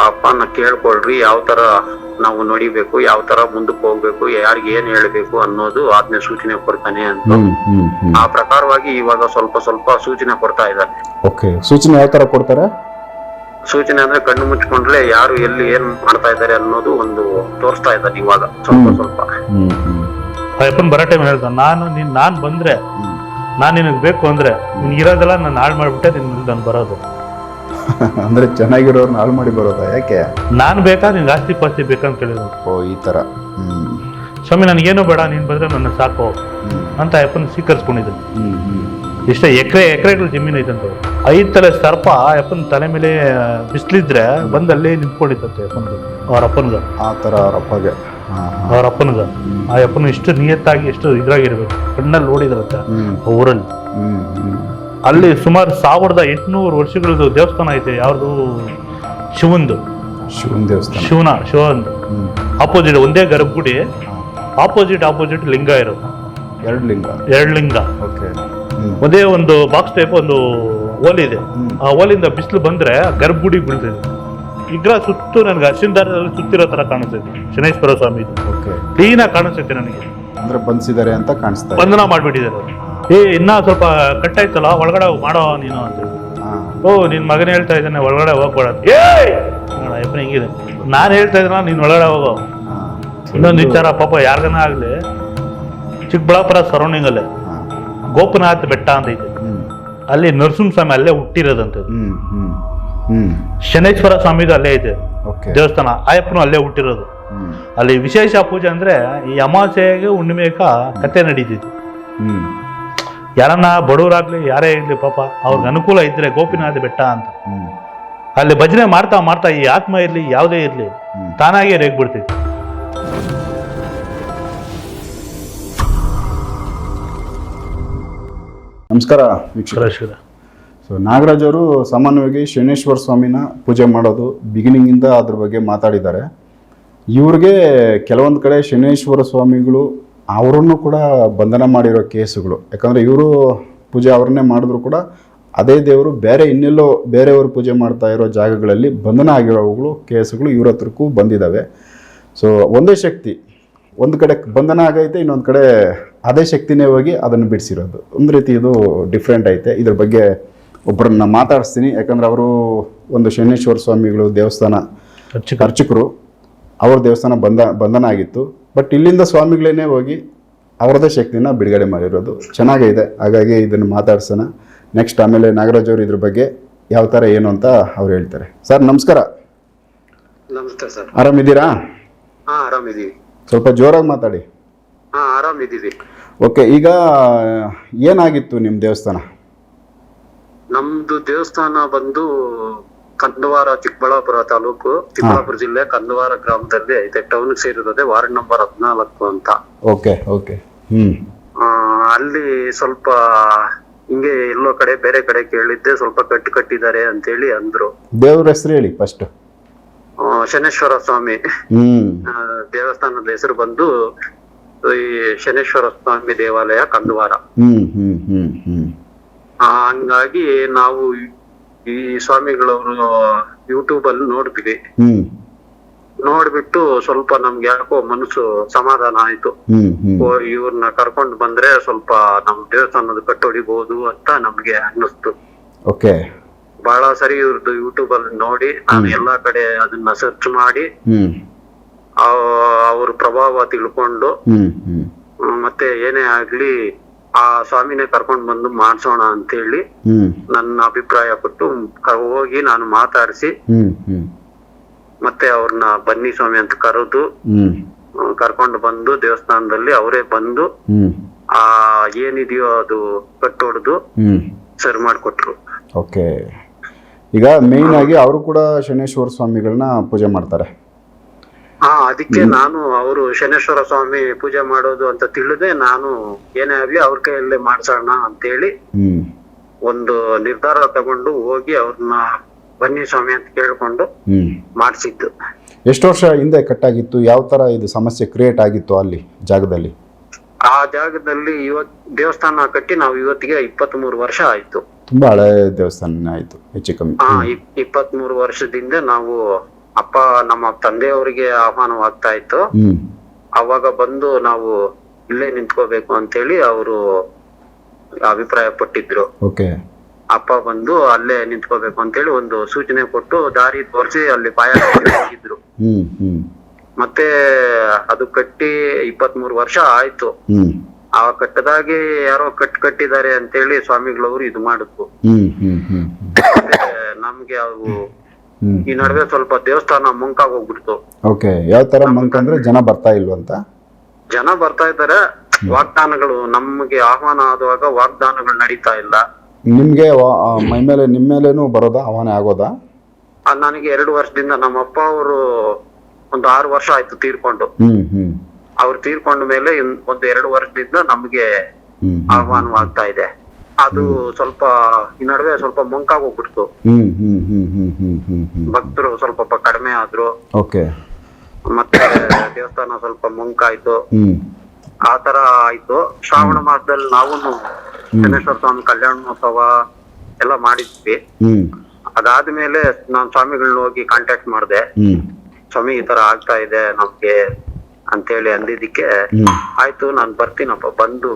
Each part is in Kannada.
ಆ ಅಪ್ಪನ ಕೇಳ್ಕೊಳ್ರಿ ಯಾವ ತರ ನಾವು ನೋಡಿಬೇಕು ಯಾವ ತರ ಮುಂದಕ್ಕೆ ಹೋಗ್ಬೇಕು ಯಾರಿಗೆ ಏನ್ ಹೇಳ್ಬೇಕು ಅನ್ನೋದು ಆಜ್ಞೆ ಸೂಚನೆ ಕೊಡ್ತಾನೆ ಅಂತ. ಆ ಪ್ರಕಾರವಾಗಿ ಇವಾಗ ಸ್ವಲ್ಪ ಸ್ವಲ್ಪ ಸೂಚನೆ ಕೊಡ್ತಾ ಇದ್ದಾರೆ. ಓಕೆ ಸೂಚನೆ ಯಾವ ತರ ಕೊಡ್ತಾರೆ? ಸೂಚನೆ ಅಂದ್ರೆ ಕಣ್ಣು ಮುಚ್ಕೊಂಡ್ರೆ ಯಾರು ಎಲ್ಲಿ ಏನ್ ಮಾಡ್ತಾ ಇದ್ದಾರೆ ಅನ್ನೋದು ಒಂದು ತೋರಿಸ್ತಾ ಇದ್ದಾನೆ ಇವಾಗ ಸ್ವಲ್ಪ ಸ್ವಲ್ಪ. ಹ್ಮ್ ಹ್ಮ್. ಅಯ್ಯಪ್ಪನ್ ಬರೋ ಟೈಮ್ ಹೇಳ್ದ. ನಾನು ನೀನ್ ನಾನ್ ಬಂದ್ರೆ. ನಾನ್ ನಿನಗ್ ಬೇಕು ಅಂದ್ರೆ ನಿನ್ ಇರೋದೆಲ್ಲ ನಾನು ಹಾಳು ಮಾಡ್ಬಿಟ್ಟೆ ನಿನ್ ನಾನು ಬರೋದು. ಅಂದ್ರೆ ಚೆನ್ನಾಗಿರೋರ್ನ ಹಾಳು ಮಾಡಿ ಬರೋದಾ? ಯಾಕೆ? ನಾನ್ ಬೇಕಾ? ನಿನ್ ಆಸ್ತಿ ಪಾಸ್ತಿ ಬೇಕಂತ ಕೇಳಿದ್ರು. ಓ ಈ ತರ. ಸ್ವಾಮಿ ನನಗೇನು ಬೇಡ ನೀನ್ ಬಂದ್ರೆ ನನ್ನ ಸಾಕು ಅಂತ ಅಪ್ಪನ ಸ್ವೀಕರಿಸ್ಕೊಂಡಿದ್ದೆ ಹ್ಮ್ ಹ್ಮ್. ಇಷ್ಟ ಎಕರೆ ಎಕರೆಗಳು ಜಮೀನು ಐತಂತ. ಐದು ತಲೆ ಸರ್ಪ ಅಪ್ಪನ ತಲೆ ಮೇಲೆ ಬಿಸ್ಲಿದ್ರೆ ಬಂದು ಅಲ್ಲೇ ನಿಂತ್ಕೊಂಡಿತ್ತಂತೆ ಅಪ್ಪನಿಗೆ ಅವ್ರ ಅಪ್ಪನ್ಗ ಆ ತರ ಅವ್ರ ಅಪ್ಪಗೆ. ಹಾ. ಅವ್ರ ಅಪ್ಪನ್ಗ ಆ ಅಪ್ಪನ ಇಷ್ಟು ನಿಯತ್ತಾಗಿ ಎಷ್ಟು ಇದ್ರಾಗಿರ್ಬೇಕು. ಕಣ್ಣಲ್ಲಿ ನೋಡಿದ್ರಂತೆ ಆ ಊರಲ್ಲಿ. ಅಲ್ಲಿ ಸುಮಾರು ಸಾವಿರದ ಎಂಟುನೂರು ವರ್ಷಗಳದ್ದು ದೇವಸ್ಥಾನ ಐತೆ ಯಾರ್ದು ಶಿವಂದು. ಶಿವನ್ ದೇವಸ್ಥಾನ. ಶಿವನ ಶಿವಂದು ಆಪೋಸಿಟ್ ಒಂದೇ ಗರ್ಭಗುಡಿ ಆಪೋಸಿಟ್ ಆಪೋಸಿಟ್ ಲಿಂಗ ಇರೋದು. ಎರಡು ಲಿಂಗ. ಎರಡು ಲಿಂಗ. ಓಕೆ. ಒಂದೇ ಒಂದು ಬಾಕ್ಸ್ ಟೈಪ್ ಒಂದು ಓಲಿ ಇದೆ. ಆ ಓಲಿಂದ ಬಿಸಿಲು ಬಂದ್ರೆ ಗರ್ಭಗುಡಿ ಬೀಳ್ತಿದೆ. ವಿಗ್ರಹ ಸುತ್ತು ನನಗೆ ಅಶ್ವಿನ ದಾರದಲ್ಲಿ ಸುತ್ತಿರೋ ತರ ಕಾಣಿಸ್ತೈತೆ ಶನೇಶ್ವರ ಸ್ವಾಮಿ ಇದು ಓಕೆ. ಕ್ಲೀನಾಗಿ ಕಾಣಿಸ್ತೈತೆ ನನಗೆ. ಅಂದ್ರೆ ಬಂಧಿಸಿದ್ದಾರೆ ಅಂತ ಕಾಣಿಸ್ತಾ ಬಂಧನ ಮಾಡ್ಬಿಟ್ಟಿದ್ದಾರೆ. ಏ ಇನ್ನ ಸ್ವಲ್ಪ ಕಟ್ಟಾಯ್ತಲ್ಲ ಒಳಗಡೆ ಹೋಗ್ ಮಾಡೋ ನೀನು ಅಂತ ಓ ನಿನ್ ಮಗನ ಹೇಳ್ತಾ ಇದ್ದಾನೆ ಒಳಗಡೆ ಹೋಗ್ಬೇಡ ಅಂತ. ಏಯ್ ನೋಡ ಅಯ್ಯಪ್ಪನ ಹಿಂಗಿದೆ. ನಾನು ಹೇಳ್ತಾ ಇದ್ದಾನ ನೀನ್ ಒಳಗಡೆ ಹೋಗೋ. ಇನ್ನೊಂದು ವಿಚಾರ ಪಾಪ ಯಾರ್ಗನ ಆಗ್ಲಿ. ಚಿಕ್ಕಬಳ್ಳಾಪುರ ಸರೌಂಡಿಂಗ್ ಅಲ್ಲೇ ಗೋಪನಾಥ್ ಬೆಟ್ಟ ಅಂತ ಐತೆ. ಅಲ್ಲಿ ನರಸಿಂಹಸ್ವಾಮಿ ಅಲ್ಲೇ ಹುಟ್ಟಿರೋದಂತ ಶನೇಶ್ವರ ಸ್ವಾಮಿದು ಅಲ್ಲೇ ಐತೆ. ಓಕೆ. ದೇವಸ್ಥಾನ ಆಯಪ್ಪನು ಅಲ್ಲೇ ಹುಟ್ಟಿರೋದು. ಅಲ್ಲಿ ವಿಶೇಷ ಪೂಜೆ ಅಂದ್ರೆ ಈ ಅಮಾವಾಸ್ಯೆಗೆ ಹುಣ್ಣಿಮೆಗ ಕತೆ ನಡೀತಿತ್ತು. ಹ್ಮ್. ಯಾರನ್ನ ಬಡವರಾಗ್ಲಿ ಯಾರೇ ಇರಲಿ ಪಾಪ ಅವ್ರಿಗೆ ಅನುಕೂಲ ಇದ್ರೆ ಗೋಪಿನಾಥ ಬೆಟ್ಟ ಅಂತ. ಅಲ್ಲಿ ಭಜನೆ ಮಾಡ್ತಾ ಮಾಡ್ತಾ ಈ ಆತ್ಮ ಇರಲಿ ಯಾವುದೇ ಇರಲಿ ತಾನಾಗೇ ರೇಗ್ಬಿಡ್ತೈತಿ ನಮಸ್ಕಾರ ವೀಕ್ಷಕರ. ಸೊ ನಾಗರಾಜ್ ಅವರು ಸಾಮಾನ್ಯವಾಗಿ ಶನೇಶ್ವರ ಸ್ವಾಮಿನ ಪೂಜೆ ಮಾಡೋದು ಬಿಗಿನಿಂಗಿಂದ ಅದ್ರ ಬಗ್ಗೆ ಮಾತಾಡಿದ್ದಾರೆ. ಇವ್ರಿಗೆ ಕೆಲವೊಂದು ಕಡೆ ಶನೇಶ್ವರ ಸ್ವಾಮಿಗಳು ಅವರನ್ನು ಕೂಡ ಬಂಧನ ಮಾಡಿರೋ ಕೇಸುಗಳು. ಯಾಕಂದರೆ ಇವರು ಪೂಜೆ ಅವರನ್ನೇ ಮಾಡಿದ್ರು ಕೂಡ ಅದೇ ದೇವರು ಬೇರೆ ಇನ್ನೆಲ್ಲೋ ಬೇರೆಯವರು ಪೂಜೆ ಮಾಡ್ತಾ ಇರೋ ಜಾಗಗಳಲ್ಲಿ ಬಂಧನ ಆಗಿರೋವುಗಳು ಕೇಸುಗಳು ಇವ್ರ ಹತ್ರಕ್ಕೂ ಬಂದಿದ್ದಾವೆ ಸೊ ಒಂದೇ ಶಕ್ತಿ. ಒಂದು ಕಡೆ ಬಂಧನ ಆಗೈತೆ ಇನ್ನೊಂದು ಕಡೆ ಅದೇ ಶಕ್ತಿನೇ ಹೋಗಿ ಅದನ್ನು ಬಿಡಿಸಿರೋದು. ಒಂದು ರೀತಿ ಇದು ಡಿಫ್ರೆಂಟ್ ಐತೆ. ಇದ್ರ ಬಗ್ಗೆ ಒಬ್ಬರನ್ನ ಮಾತಾಡಿಸ್ತೀನಿ. ಯಾಕಂದ್ರೆ ಅವರು ಒಂದು ಶನೇಶ್ವರ ಸ್ವಾಮಿಗಳು ದೇವಸ್ಥಾನ ಅರ್ಚಕರು. ಅವ್ರ ದೇವಸ್ಥಾನ ಬಂಧ ಬಂಧನ ಆಗಿತ್ತು. ಬಟ್ ಇಲ್ಲಿಂದ ಸ್ವಾಮಿಗಳೇನೇ ಹೋಗಿ ಅವರದೇ ಶಕ್ತಿನ ಬಿಡುಗಡೆ ಮಾಡಿರೋದು. ಚೆನ್ನಾಗಿದೆ ಹಾಗಾಗಿ ಇದನ್ನು ಮಾತಾಡ್ಸೋಣ. ನೆಕ್ಸ್ಟ್ ಆಮೇಲೆ ನಾಗರಾಜ್ ಅವರು ಇದ್ರ ಬಗ್ಗೆ ಯಾವ ಥರ ಏನು ಅಂತ ಅವ್ರು ಹೇಳ್ತಾರೆ. ಸರ್ ನಮಸ್ಕಾರ. ನಮಸ್ಕಾರ ಸರ್. ಆರಾಮಿದ್ದೀರಾ? ಹಾ ಆರಾಮಿದೀವಿ ಸ್ವಲ್ಪ ಜೋರಾಗಿ ಮಾತಾಡಿ. ಹಾ ಆರಾಮಿದೀವಿ ಓಕೆ ಈಗ ಏನಾಗಿತ್ತು ನಿಮ್ಮ ದೇವಸ್ಥಾನ? ನಮ್ದು ದೇವಸ್ಥಾನ ಬಂದು ಕಂದವಾರ ಚಿಕ್ಕಬಳ್ಳಾಪುರ ತಾಲೂಕು ಚಿಕ್ಕಬಳ್ಳಾಪುರ ಜಿಲ್ಲೆ ಕಂದವಾರ ಗ್ರಾಮದಲ್ಲಿ ಐತೆ ಟೌನ್ ಸೇರಿರೋದೆ ವಾರ್ಡ್ ನಂಬರ್ ಹದಿನಾಲ್ಕು ಅಂತ. Okay okay. ಆ, ಅಲ್ಲಿ ಸ್ವಲ್ಪ ಹಿಂಗೆ ಎಲ್ಲೋ ಕಡೆ ಬೇರೆ ಕಡೆ ಕೇಳಿದ್ದೆ ಸ್ವಲ್ಪ ಕಟ್ಟು ಕಟ್ಟಿದ್ದಾರೆ ಅಂತೇಳಿ ಅಂದ್ರು. ದೇವ್ರ ಹೆಸರು ಹೇಳಿ ಫಸ್ಟ್ ಶನೇಶ್ವರ ಸ್ವಾಮಿ. ಹ್ಮ್. ದೇವಸ್ಥಾನದ ಹೆಸರು ಬಂದು ಈ ಶನೇಶ್ವರ ಸ್ವಾಮಿ ದೇವಾಲಯ ಕಂದವಾರ ಹ್ಮ್ ಹ್ಮ್ ಹ್ಮ್ ಹ್ಮ್. ಹಂಗಾಗಿ ನಾವು ಈ ಸ್ವಾಮಿಗಳವರು ಯೂಟ್ಯೂಬ್ ಅಲ್ಲಿ ನೋಡ್ತೀವಿ. ಹ್ಞೂ ನೋಡ್ಬಿಟ್ಟು ಸ್ವಲ್ಪ ನಮ್ಗೆ ಯಾಕೋ ಮನಸ್ಸು ಸಮಾಧಾನ ಆಯ್ತು. ಓ ಇವ್ರನ್ನ ಕರ್ಕೊಂಡು ಬಂದ್ರೆ ಸ್ವಲ್ಪ ನಮ್ ದೇವಸ್ಥಾನದ ಕಟ್ಟೊಡಿಬಹುದು ಅಂತ ನಮ್ಗೆ ಅನ್ನಿಸ್ತು. ಓಕೆ. ಬಹಳ ಸರಿ ಇವ್ರದ್ದು ಯೂಟ್ಯೂಬ್ ಅಲ್ಲಿ ನೋಡಿ ನಾನು ಎಲ್ಲಾ ಕಡೆ ಅದನ್ನ ಸರ್ಚ್ ಮಾಡಿ ಅವ್ರ ಪ್ರಭಾವ ತಿಳ್ಕೊಂಡು ಮತ್ತೆ ಏನೇ ಆಗ್ಲಿ ಆ ಸ್ವಾಮಿನೇ ಕರ್ಕೊಂಡ್ ಬಂದು ಮಾಡ್ಸೋಣ ಅಂತ ಹೇಳಿ ನನ್ನ ಅಭಿಪ್ರಾಯ ಕೊಟ್ಟು ಹೋಗಿ ನಾನು ಮಾತಾಡಿಸಿ ಮತ್ತೆ ಅವ್ರನ್ನ ಬನ್ನಿ ಸ್ವಾಮಿ ಅಂತ ಕರೆದು ಕರ್ಕೊಂಡು ಬಂದು ದೇವಸ್ಥಾನದಲ್ಲಿ ಅವರೇ ಬಂದು ಆ ಏನಿದೆಯೋ ಅದು ಕಟ್ಟೊಡ್ದು ಸರಿ ಮಾಡ್ಕೊಟ್ರು. ಓಕೆ. ಈಗ ಮೇನ್ ಆಗಿ ಅವರು ಕೂಡ ಶನೇಶ್ವರ ಸ್ವಾಮಿಗಳನ್ನ ಪೂಜೆ ಮಾಡ್ತಾರೆ. ಹಾ ಅದಕ್ಕೆ ನಾನು ಅವರು ಶನೇಶ್ವರ ಸ್ವಾಮಿ ಪೂಜೆ ಮಾಡೋದು ಅಂತ ತಿಳಿದೆ ನಾನು ಏನೇ ಆಗ್ಲಿ ಅವ್ರ ಕೈಯಲ್ಲೇ ಮಾಡ್ಸೋಣ ಅಂತ ಹೇಳಿ ಒಂದು ನಿರ್ಧಾರ ತಗೊಂಡು ಹೋಗಿ ಅವ್ರನ್ನ ಬನ್ನಿ ಸ್ವಾಮಿ ಅಂತ ಕೇಳ್ಕೊಂಡು ಮಾಡ್ಸಿದ್ದು ಮಾಡಿಸಿದ್ದು. ಎಷ್ಟು ವರ್ಷ ಹಿಂದೆ ಕಟ್ಟಾಗಿತ್ತು? ಯಾವ ತರ ಇದು ಸಮಸ್ಯೆ ಕ್ರಿಯೇಟ್ ಆಗಿತ್ತು ಅಲ್ಲಿ ಜಾಗದಲ್ಲಿ? ಆ ಜಾಗದಲ್ಲಿ ಇವತ್ ದೇವಸ್ಥಾನ ಕಟ್ಟಿ ನಾವು ಇವತ್ತಿಗೆ ಇಪ್ಪತ್ತ್ ಮೂರು ವರ್ಷ ಆಯ್ತು. ತುಂಬಾ ಹಳೆ ದೇವಸ್ಥಾನ ಆಯ್ತು ಹೆಚ್ಚು ಕಮ್ಮಿ. ಹಾ ಇಪ್ಪತ್ತ್ ಮೂರು ವರ್ಷದಿಂದ ನಾವು ಅಪ್ಪ ನಮ್ಮ ತಂದೆಯವರಿಗೆ ಆಹ್ವಾನವಾಗ್ತಾ ಇತ್ತು. ಅವಾಗ ಬಂದು ನಾವು ಇಲ್ಲೇ ನಿಂತ್ಕೋಬೇಕು ಅಂತೇಳಿ ಅವರು ಅಭಿಪ್ರಾಯ ಪಟ್ಟಿದ್ರು. ಅಪ್ಪ ಬಂದು ಅಲ್ಲೇ ನಿಂತ್ಕೋಬೇಕು ಅಂತೇಳಿ ಒಂದು ಸೂಚನೆ ಕೊಟ್ಟು ದಾರಿ ತೋರಿಸಿ ಅಲ್ಲಿ ಪಾಯ ಹೋಗಿದ್ರು. ಮತ್ತೆ ಅದು ಕಟ್ಟಿ ಇಪ್ಪತ್ತ್ ಮೂರು ವರ್ಷ ಆಯ್ತು. ಆ ಕಟ್ಟದಾಗಿ ಯಾರೋ ಕಟ್ ಕಟ್ಟಿದ್ದಾರೆ ಅಂತೇಳಿ ಸ್ವಾಮಿಗಳವರು ಇದು ಮಾಡಿದ್ರು. ನಮ್ಗೆ ಅವು ಈ ನಡುವೆ ಸ್ವಲ್ಪ ದೇವಸ್ಥಾನ ಮಂಕಾಗಿ ಹೋಗ್ಬಿಡ್ತು ಓಕೆ ಯಾವ ತರ ಮಂಕ್ ಅಂದ್ರೆ ಜನ ಬರ್ತಾ ಇಲ್ವಂತ ಜನ ಬರ್ತಾ ಇದ್ದಾರೆ ವಾಗ್ದಾನಗಳು ನಮ್ಗೆ ಆಹ್ವಾನ ಆಗುವಾಗ ವಾಗ್ದಾನಗಳು ನಡೀತಾ ಇಲ್ಲ. ನಿಮ್ಗೆ ಮೈ ಮೇಲೆ ನಿಮ್ ಮೇಲೇನು ಬರೋದಾ ಆಹ್ವಾನ ಆಗೋದಾ? ಆ, ನನಗೆ ಎರಡು ವರ್ಷದಿಂದ ನಮ್ಮ ಅಪ್ಪ ಅವರು ಒಂದು ಆರು ವರ್ಷ ಆಯ್ತು ತೀರ್ಕೊಂಡು. ಹ್ಮ್ ಹ್ಮ್. ಅವ್ರು ತೀರ್ಕೊಂಡ ಮೇಲೆ ಇನ್- ಒಂದು ಎರಡು ವರ್ಷದಿಂದ ನಮ್ಗೆ ಹ್ಮ್ ಆಹ್ವಾನವಾಗ್ತಾ ಇದೆ. ಅದು ಸ್ವಲ್ಪ ಈ ನಡುವೆ ಸ್ವಲ್ಪ ಮಂಕಾಗಿ ಹೋಗ್ಬಿಡ್ತು ಹ್ಮ್ ಹ್ಮ್ ಹ್ಮ್. ಭಕ್ತರು ಸ್ವಲ್ಪ ಕಡಿಮೆ ಆದ್ರು. ಓಕೆ ಮತ್ತೆ ದೇವಸ್ಥಾನ ಸ್ವಲ್ಪ ಮುಂಕಾಯ್ತು. ಆಯ್ತು ಆ ತರ ಆಯ್ತು. ಶ್ರಾವಣ ಮಾಸದಲ್ಲಿ ನಾವು ಶನೇಶ್ವರ ಸ್ವಾಮಿ ಕಲ್ಯಾಣ ಮಹೋತ್ಸವ ಎಲ್ಲ ಮಾಡಿದ್ವಿ. ಅದಾದ್ಮೇಲೆ ನಾನ್ ಸ್ವಾಮಿಗಳನ್ನ ಹೋಗಿ ಕಾಂಟ್ಯಾಕ್ಟ್ ಮಾಡ್ದೆ. ಸ್ವಾಮಿ ಈ ತರ ಆಗ್ತಾ ಇದೆ ನಮ್ಗೆ ಅಂತೇಳಿ ಅಂದಿದ್ದಕ್ಕೆ ಆಯ್ತು ನಾನ್ ಬರ್ತೀನಪ್ಪ ಬಂದು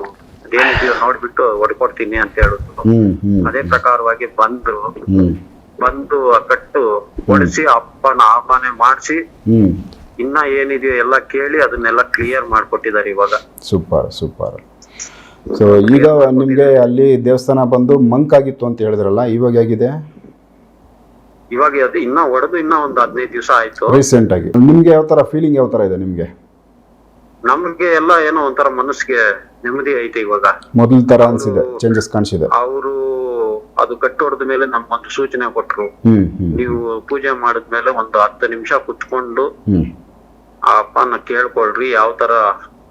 ಅದೇನಿದೆಯೋ ನೋಡ್ಬಿಟ್ಟು ಹೊಡ್ಕೊಡ್ತೀನಿ ಅಂತ ಹ್ಮ್ ಅದೇ ಪ್ರಕಾರವಾಗಿ ಬಂದ್ರು ಹ್ಮ್. ಬಂದು ಕಟ್ಟು ಹೊಡಿಸಿ ಅಪ್ಪನ ಆಹ್ವಾನ ಮಾಡಿಸಿ ಇನ್ನ ಏನಿದೆಯೋ ಎಲ್ಲ ಕೇಳಿ ಅದನ್ನೆಲ್ಲ ಕ್ಲಿಯರ್ ಮಾಡ್ಕೊಟ್ಟಿದ್ದಾರೆ ಇವಾಗ. Super super. ಸೊ ಈಗ ನಿಮ್ಗೆ ಅಲ್ಲಿ ದೇವಸ್ಥಾನ ಬಂದು ಮಂಕ್ ಆಗಿತ್ತು ಅಂತ ಹೇಳಿದ್ರಲ್ಲ ಇವಾಗ ಹೇಗಿದೆ? ಇವಾಗ ಅದು ಇನ್ನ ಹೊಡೆದು ಇನ್ನ ಒಂದು ಹದಿನೈದು ದಿವಸ ಆಯ್ತು. ರೀಸೆಂಟ್ ಆಗಿ. ನಿಮ್ಗೆ ಯಾವ ತರ ಫೀಲಿಂಗ್ ಯಾವ ತರ ಇದೆ ನಿಮ್ಗೆ? ನಮ್ಗೆ ಎಲ್ಲ ಏನೋ ಒಂಥರ ಮನಸ್ಸಿಗೆ ನೆಮ್ಮದಿ ಐತೆ ಇವಾಗ. ಮೊದಲ ತರ ಅನ್ಸಿದೆ ಚೇಂಜಸ್ ಕಾಣಿಸಿದೆ. ಅವರು ಅದು ಕಟ್ಟು ಹೊಡೆದ ಮೇಲೆ ನಮ್ಗೊಂದು ಸೂಚನೆ ಕೊಟ್ರು. ನೀವು ಪೂಜೆ ಮಾಡಿದ್ಮೇಲೆ ಒಂದು ಹತ್ತು ನಿಮಿಷ ಕುತ್ಕೊಂಡು ಆ ಅಪ್ಪನ ಕೇಳ್ಕೊಳ್ರಿ ಯಾವ ತರ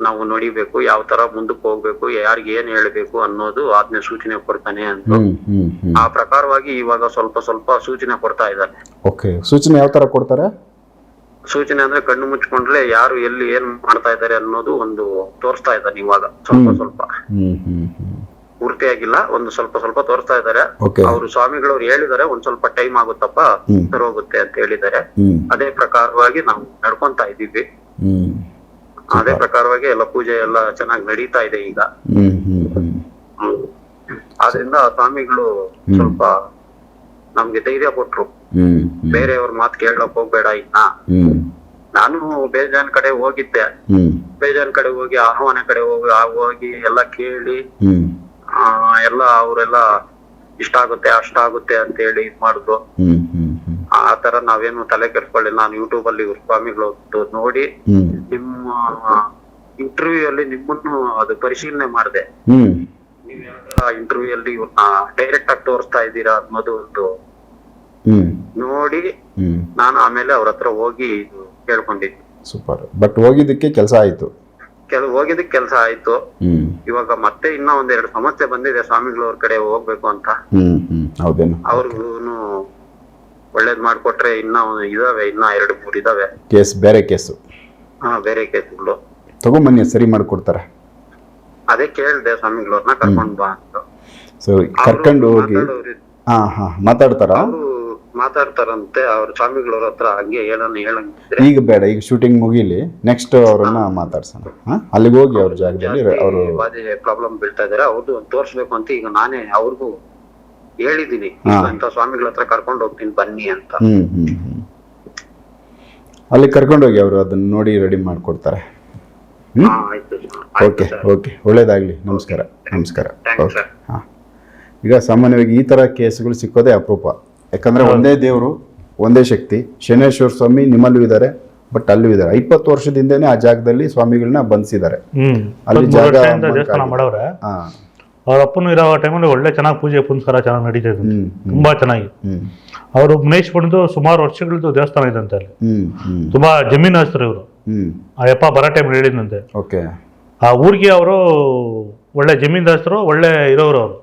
ನಾವು ನೋಡಿಬೇಕು ಯಾವ ತರ ಮುಂದಕ್ಕೆ ಹೋಗ್ಬೇಕು ಯಾರಿಗೆ ಏನ್ ಹೇಳ್ಬೇಕು ಅನ್ನೋದು ಆಜ್ಞೆ ಸೂಚನೆ ಕೊಡ್ತಾನೆ ಅಂತ. ಆ ಪ್ರಕಾರವಾಗಿ ಇವಾಗ ಸ್ವಲ್ಪ ಸ್ವಲ್ಪ ಸೂಚನೆ ಕೊಡ್ತಾ ಇದ್ದಾರೆ. ಓಕೆ ಸೂಚನೆ ಯಾವ ತರ ಕೊಡ್ತಾರೆ? ಸೂಚನೆ ಅಂದ್ರೆ ಕಣ್ಣು ಮುಚ್ಕೊಂಡ್ರೆ ಯಾರು ಎಲ್ಲಿ ಏನ್ ಮಾಡ್ತಾ ಇದ್ದಾರೆ ಅನ್ನೋದು ಒಂದು ತೋರಿಸ್ತಾ ಇದ್ದಾನೆ ಇವಾಗ ಸ್ವಲ್ಪ ಸ್ವಲ್ಪ. ಪೂರ್ತಿಯಾಗಿಲ್ಲ. ಒಂದು ಸ್ವಲ್ಪ ಸ್ವಲ್ಪ ತೋರಿಸ್ತಾ ಇದ್ದಾರೆ. ಅವರು ಅವರು ಸ್ವಾಮಿಗಳವ್ರು ಹೇಳಿದ್ದಾರೆ ಒಂದ್ ಸ್ವಲ್ಪ ಟೈಮ್ ಆಗುತ್ತಪ್ಪ ಹೋಗುತ್ತೆ ಅಂತ ಹೇಳಿದ್ದಾರೆ. ಅದೇ ಪ್ರಕಾರವಾಗಿ ನಾವು ನಡ್ಕೊಂತಾ ಇದೀವಿ ಹ್ಮ್. ಅದೇ ಪ್ರಕಾರವಾಗಿ ಎಲ್ಲ ಪೂಜೆ ಎಲ್ಲ ಚೆನ್ನಾಗಿ ನಡೀತಾ ಇದೆ ಈಗ. ಆದ್ರಿಂದ ಸ್ವಾಮಿಗಳು ಸ್ವಲ್ಪ ನಮ್ಗೆ ಧೈರ್ಯ ಕೊಟ್ರು. ಬೇರೆಯವ್ರ ಮಾತು ಕೇಳಕ್ ಹೋಗ್ಬೇಡ ಇನ್ನ. ನಾನು ಬೇಜಾನ್ ಕಡೆ ಹೋಗಿದ್ದೆ. ಬೇಜಾನ್ ಕಡೆ ಹೋಗಿ ಆಹ್ವಾನ ಕಡೆ ಹೋಗಿ ಹೋಗಿ ಎಲ್ಲ ಕೇಳಿ ಎಲ್ಲ ಅವರೆಲ್ಲ ಇಷ್ಟ ಆಗುತ್ತೆ ಅಷ್ಟ ಆಗುತ್ತೆ ಅಂತ ಹೇಳಿ ಇದ್ ಮಾಡುದು. ಆ ತರ ನಾವೇನು ತಲೆ ಕೆಡ್ಸ್ಕೊಳ್ಳಿಲ್ಲ. ನಾನು ಯೂಟ್ಯೂಬ್ ಅಲ್ಲಿ ಸ್ವಾಮಿಗಳು ನೋಡಿ ನಿಮ್ಮ ಇಂಟರ್ವ್ಯೂ ಅಲ್ಲಿ ನಿಮ್ಮನ್ನು ಅದು ಪರಿಶೀಲನೆ ಮಾಡಿದೆ. ಇಂಟರ್ವ್ಯೂ ಅಲ್ಲಿ ಇವ್ರನ್ನ ಡೈರೆಕ್ಟ್ ಆಗಿ ತೋರಿಸ್ತಾ ಇದ್ದೀರಾ ಅನ್ನೋದು ಒಂದು ನೋಡಿ ನಾನು ಆಮೇಲೆ ಅವ್ರ ಹತ್ರ ಹೋಗಿ ಕೇಳ್ಕೊಂಡಿದ್ದೆ. ಸೂಪರ್. ಬಟ್ ಹೋಗಿದ್ದಕ್ಕೆ ಕೆಲಸ ಆಯ್ತು. ಕೆಲ ಹೋಗಿದ್ದಕ್ಕೆ ಕೆಲಸ ಆಯ್ತು. ಇವಾಗ ಮತ್ತೆ ಇನ್ನ ಒಂದೆರಡು ಸಮಸ್ಯೆ ಬಂದಿದೆ ಸ್ವಾಮಿಗಳವ್ರ ಕಡೆ ಹೋಗ್ಬೇಕು ಅಂತ. ಹೌದೇನು? ಅವ್ರಿಗೂನು ಒಳ್ಳೇದ್ ಮಾಡ್ಕೊಟ್ರೆ ಇನ್ನ ಇದಾವೆ ಇನ್ನ ಎರಡು ಮೂರು ಇದಾವೆ. ಕೇಸ್ ಬೇರೆ ಕೇಸು. ಹಾ ಬೇರೆ ಕೇಸ್ಗಳು. ತಗೊಂಬನ್ನಿ ಸರಿ ಮಾಡ್ಕೊಡ್ತಾರೆ. ಅದೇ ಕೇಳ್ದೆ ಸ್ವಾಮಿಗಳವ್ರನ್ನ ಕರ್ಕೊಂಡ್ ಬಾ ಅಂತ. ಸೊ ಕರ್ಕೊಂಡು ಹೋಗಿ ಹಾ ಹಾ. ಮಾತಾಡ್ತಾರಾ? ಅವರು ಮಾತಾಡ್ತಾರಂತೆ ಅವ್ರ ಸ್ವಾಮಿಗಳವ್ರ ಹತ್ರ ಹಂಗೆ ಏನನ್ನ ಹೇಳಂಗಿದ್ರೆ. ಈಗ ಬೇಡ ಈಗ ಶೂಟಿಂಗ್ ಮುಗಿಲಿ. ನೆಕ್ಸ್ಟ್ ಅವ್ರನ್ನ ಮಾತಾಡ್ಸೋಣ. ಹಾ? ಅಲ್ಲಿಗೆ ಹೋಗಿ ಅವ್ರ ಜಾಗದಲ್ಲಿ ಅವರು ಪ್ರಾಬ್ಲಮ್ ಬೀಳ್ತಾ ಇದಾರೆ ಅವ್ರದ್ದು ತೋರಿಸ್ಬೇಕು ಅಂತ ಈಗ ನಾನೇ ಅವ್ರಿಗೂ ಹೇಳಿದೀನಿ. ಹಾ. ಅಂತ ಸ್ವಾಮಿಗಳ ಹತ್ರ ಕರ್ಕೊಂಡು ಹೋಗ್ತೀನಿ ಬನ್ನಿ ಅಂತ. ಹ್ಮ್ ಹ್ಮ್ ಹೋಗಿ ಅಲ್ಲಿ ಕರ್ಕೊಂಡೋಗಿ ಅವರು ಅದನ್ನ ನೋಡಿ ರೆಡಿ ಮಾಡ್ಕೊಡ್ತಾರೆ. ಹ್ಮ್? ಹಾ ಆಯ್ತು sir. ಆಯ್ತು ಓಕೆ. ಓಕೆ ಒಳ್ಳೇದಾಗಲಿ. ನಮಸ್ಕಾರ. ನಮಸ್ಕಾರ. ಓಕೆ. ಹಾಂ. ಈಗ ಸಾಮಾನ್ಯವಾಗಿ ಈ ಥರ ಕೇಸ್ಗಳು ಸಿಕ್ಕೋದೇ ಅಪರೂಪ. ಯಾಕಂದರೆ ಒಂದೇ ದೇವರು ಒಂದೇ ಶಕ್ತಿ. ಶನೇಶ್ವರ ಸ್ವಾಮಿ ನಿಮ್ಮಲ್ಲೂ ಇದ್ದಾರೆ ಬಟ್ ಅಲ್ಲೂ ಇದ್ದಾರೆ. ಇಪ್ಪತ್ತು ವರ್ಷದಿಂದನೇ ಆ ಜಾಗದಲ್ಲಿ ಸ್ವಾಮಿಗಳನ್ನ ಬಂದಿದ್ದಾರೆ ಅಲ್ಲಿ ಜಾಗ ದೇವಸ್ಥಾನ. ಮಾಡವ್ರೆ. ಅವ್ರ ಅಪ್ಪನು ಇರೋ ಟೈಮಲ್ಲಿ ಒಳ್ಳೆ ಚೆನ್ನಾಗಿ ಪೂಜೆ ಪುನಸ್ಕಾರ ಚೆನ್ನಾಗಿ ನಡೀತಾ ಇದೆ ಹ್ಮ್, ತುಂಬಾ ಚೆನ್ನಾಗಿ. ಅವರು ಮುನೇಶ್ ಬಂದು ಸುಮಾರು ವರ್ಷಗಳದ್ದು ದೇವಸ್ಥಾನ ಇದಂತೆ ಅಲ್ಲಿ ತುಂಬಾ ಜಮೀನು ಹಸ್ತಾರೆ ಇವರು. ಆ ಯಪ್ಪ ಬರೋ ಟೈಮ್ ಹೇಳಿದಂತೆ ಓಕೆ. ಆ ಊರಿಗೆ ಅವರು ಒಳ್ಳೆ ಜಮೀನ್ದಾಸ್ತರು ಒಳ್ಳೆ ಇರೋರು ಅವರು.